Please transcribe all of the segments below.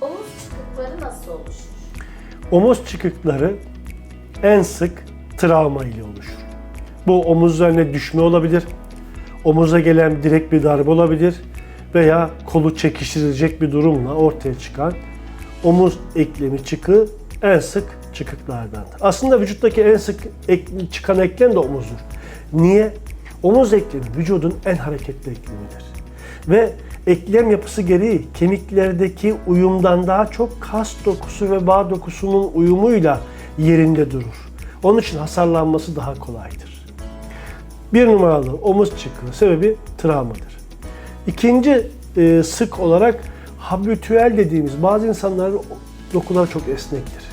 Omuz çıkıkları nasıl oluşur? Omuz çıkıkları en sık travma ile oluşur. Bu omuz üzerine düşme olabilir, omuza gelen direkt bir darbe olabilir veya kolu çekiştirilecek bir durumla ortaya çıkan omuz eklemi çıkığı en sık çıkıklardandır. Aslında vücuttaki en sık ek- çıkan eklem de omuzdur. Niye? Omuz eklemi vücudun en hareketli eklemidir. Ve eklem yapısı gereği kemiklerdeki uyumdan daha çok kas dokusu ve bağ dokusunun uyumuyla yerinde durur. Onun için hasarlanması daha kolaydır. Bir numaralı omuz çıkığı sebebi travmadır. İkinci e, sık olarak habitüel dediğimiz bazı insanların dokuları çok esnektir.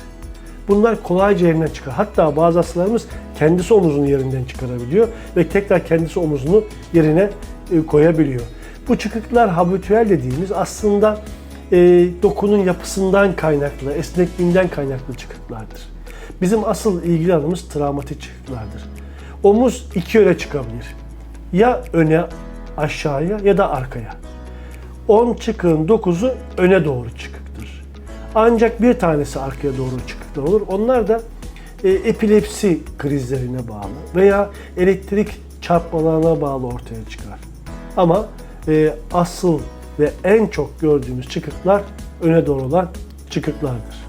Bunlar kolayca yerinden çıkar. Hatta bazı hastalarımız kendisi omuzunu yerinden çıkarabiliyor ve tekrar kendisi omuzunu yerine e, koyabiliyor. Bu çıkıklar habitüel dediğimiz aslında e, dokunun yapısından kaynaklı, esnekliğinden kaynaklı çıkıklardır. Bizim asıl ilgili alanımız travmatik çıkıklardır. Omuz iki yöne çıkabilir. Ya öne aşağıya ya da arkaya. 10 çıkığın 9'u öne doğru çıkıktır. Ancak bir tanesi arkaya doğru çıkıklar olur. Onlar da e, epilepsi krizlerine bağlı veya elektrik çarpmalarına bağlı ortaya çıkar. Ama e, asıl ve en çok gördüğümüz çıkıklar öne doğru olan çıkıklardır.